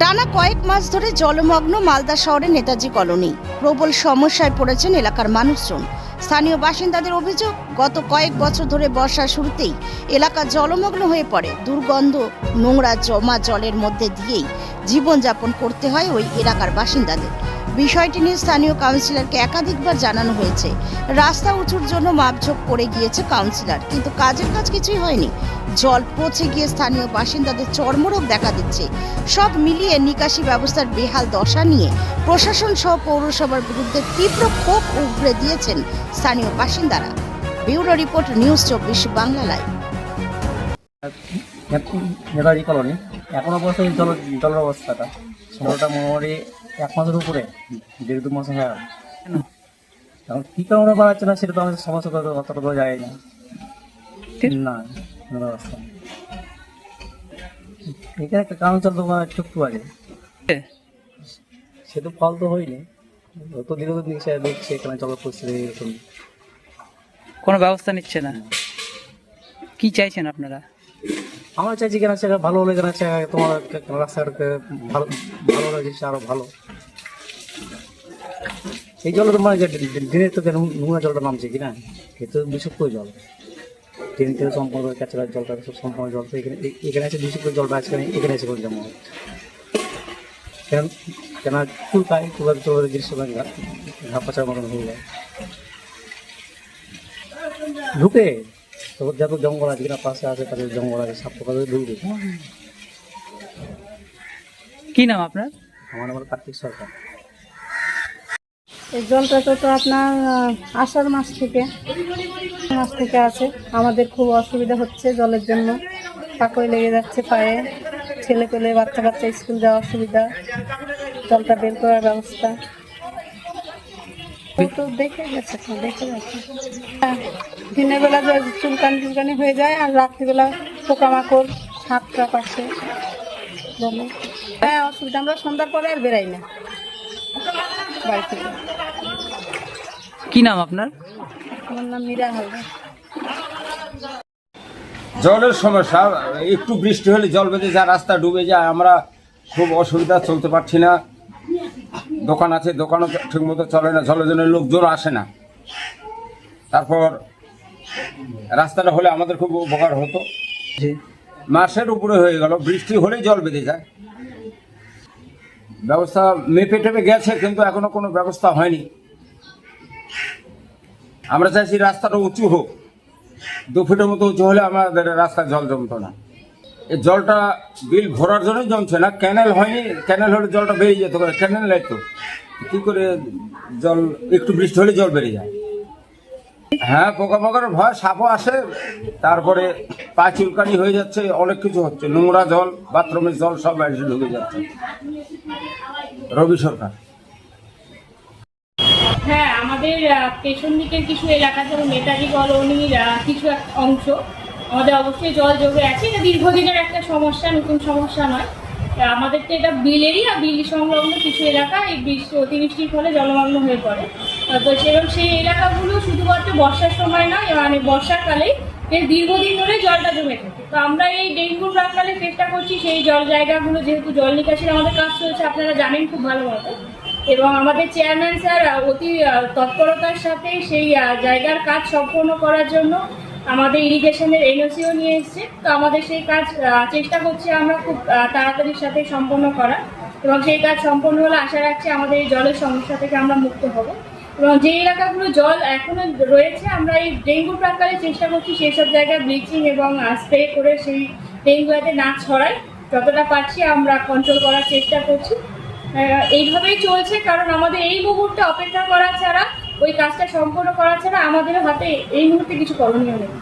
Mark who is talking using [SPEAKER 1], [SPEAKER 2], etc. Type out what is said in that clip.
[SPEAKER 1] টানা কয়েক মাস ধরে জলমগ্ন মালদা শহরের নেতাজি কলোনি। প্রবল সমস্যায় পড়েছেন এলাকার মানুষজন। স্থানীয় বাসিন্দাদের অভিযোগ, গত কয়েক বছর ধরে বর্ষার শুরুতেই এলাকা জলমগ্ন হয়ে পড়ে। দুর্গন্ধ, নোংরা জমা জলের মধ্যে দিয়েই জীবনযাপন করতে হয় ওই এলাকার বাসিন্দাদের। বিষয়টি নিয়ে স্থানীয় কাউন্সিলরকে একাধিকবার জানানো হয়েছে। রাস্তা উঁচুর জন্য মাপঝোপ করে গিয়েছে কাউন্সিলর, কিন্তু কাজের কাজ কিছুই হয়নি। জল পচে গিয়ে স্থানীয় বাসিন্দাদের চর্মরোগ দেখা দিচ্ছে। সব মিলিয়ে নিকাশি ব্যবস্থার বেহাল দশা নিয়ে প্রশাসন সহ পৌরসভার বিরুদ্ধে তীব্র ক্ষোভ উগড়ে দিয়েছেন স্থানীয় বাসিন্দারা। ব্যুরো রিপোর্ট, নিউজ চব্বিশ বাংলা লাইভ।
[SPEAKER 2] নেতাজি কলোনি, এখনও পর্যন্ত জল জলের অবস্থাটা। জলটা মোটামুটি এক মাসের উপরে দেড় দু মাস হয়ে এখন কী কারণে বাড়াচ্ছে না সেটা তো আমাদের সমস্যা তো অতটা তো যায় না না ব্যবস্থা। এখানে একটা কাউন্সিল তো মানে ছোট্ট আছে সে তো ফল তো হয়নি। অত দীর্ঘদিন দেখছে দেখছে এখানে জলের পরিস্থিতি এরকম।
[SPEAKER 3] কোনো ব্যবস্থা নিচ্ছে না। কি চাইছেন আপনারা?
[SPEAKER 2] আমরা চাইছি কেন সেটা ভালো হলে কেন সে তোমার রাস্তাঘাটকে ভালো ভালো লাগছে আরও ভালো। এই জল তো মানে দিনের তো কেন নোংরা জলটা নামছে কি না? এ তো জল। ট্রেন থেকে সম্পূর্ণ কাছাড়া জলটা সব সম্পূর্ণ জল। তো এখানে এখানে এসে বিষাক্ত জলটা আছে এখানে এসে করে জমা কেন কেন চুলকায় চুলার চুলার দৃশ্য ঘা মতন হয়ে যায়। ঢুকে! যত জঙ্গল আছে কিনা পাশে আছে তাদের জঙ্গল আছে সাপ পোকা ঢুকবে
[SPEAKER 3] কি নাম আপনার?
[SPEAKER 2] আমার আমার কার্তিক সরকার।
[SPEAKER 4] এই জলটা তো তো আপনার আষাঢ় মাস থেকে মাস থেকে আছে। আমাদের খুব অসুবিধা হচ্ছে জলের জন্য। পাকড়ে লেগে যাচ্ছে পায়ে। ছেলে পেলে বাচ্চা কাচ্চা স্কুল যাওয়া অসুবিধা। জলটা বের করার ব্যবস্থা। তো দেখে গেছে দেখে গেছে। দিনের বেলা যে চুলকানি চুলকানি হয়ে যায় আর রাত্রিবেলা পোকামাকড় সাপ টাপ আসে জলে হ্যাঁ অসুবিধা আমরা সন্ধ্যার পরে আর বেরাই না। বাড়ি থেকে
[SPEAKER 3] কি নাম আপনার?
[SPEAKER 4] আমার নাম মীরা হালদার।
[SPEAKER 5] জলের সমস্যা একটু বৃষ্টি হলে জল বেঁধে যায় রাস্তা ডুবে যায় আমরা খুব অসুবিধা চলতে পারছি না। দোকান আছে দোকানও ঠিকমতো চলে না জলের জন্য লোকজন আসে না। তারপর রাস্তাটা হলে আমাদের খুব উপকার হতো। মাসের উপরে হয়ে গেল বৃষ্টি হলেই জল বেঁধে যায়। ব্যবস্থা মেপে টেপে গেছে কিন্তু এখনও কোনো ব্যবস্থা হয়নি। আমরা চাইছি রাস্তাটা উঁচু হোক দু ফুটের মতো উঁচু হলে আমাদের রাস্তায় জল জমতো না। জলটা বিল ভরার জন্যই জমছে না। ক্যানেল হয়নি, ক্যানেল হলে জলটা বেরিয়ে যেত ক্যানেল নাই তো। কি করে জল, একটু বৃষ্টি হলে জল বেরিয়ে যায়। হ্যাঁ পোকামাকড়ের ভয়, সাপও আসে। তারপরে পা চুলকানি হয়ে যাচ্ছে, অনেক কিছু হচ্ছে। নোংরা জল, বাথরুমের জল সব এসে ঢুকে যাচ্ছে। রবি সরকার।
[SPEAKER 6] হ্যাঁ আমাদের পেছন দিকের কিছু এলাকা যেমন নেতাজি কলোনির কিছু অংশ আমাদের অবশ্যই জল জমে আছে। এটা দীর্ঘদিনের একটা সমস্যা, নতুন সমস্যা নয়। আমাদের তো এটা বিলেরই আর বিল সংলগ্ন কিছু এলাকা এই বৃষ্টি অতিবৃষ্টির ফলে জলমগ্ন হয়ে পড়ে। তো সেরকম সেই এলাকাগুলো শুধুমাত্র বর্ষার সময় নয় মানে বর্ষাকালেই এর দীর্ঘদিন ধরে জলটা জমে থাকে। তো আমরা এই ডেঙ্গুর প্রাকালে চেষ্টা করছি সেই জল জায়গাগুলো, যেহেতু জল নিকাশির আমাদের কাজ চলছে, আপনারা জানেন খুব ভালো মতো। এবং আমাদের চেয়ারম্যান স্যার অতি তৎপরতার সাথে সেই জায়গার কাজ সম্পন্ন করার জন্য আমাদের ইরিগেশনের এনওসিও নিয়ে এসছে। তো আমাদের সেই কাজ চেষ্টা করছি আমরা খুব তাড়াতাড়ির সাথে সম্পন্ন করার। এবং সেই কাজ সম্পন্ন হলে আশা রাখছি আমাদের এই জলের সমস্যা থেকে আমরা মুক্ত হব। এবং যে এলাকাগুলো জল এখনও রয়েছে, আমরা এই ডেঙ্গু প্রাকারে চেষ্টা করছি সেই সব জায়গায় ব্লিচিং এবং স্প্রে করে সেই ডেঙ্গু যাতে না ছড়ায় যতটা পারছি আমরা কন্ট্রোল করার চেষ্টা করছি। এইভাবেই চলছে, কারণ আমাদের এই মুহূর্তে অপেক্ষা করা ছাড়া ওই কাজটা সম্পূর্ণ করা ছাড়া আমাদের হাতে এই মুহূর্তে কিছু করণীয় নেই।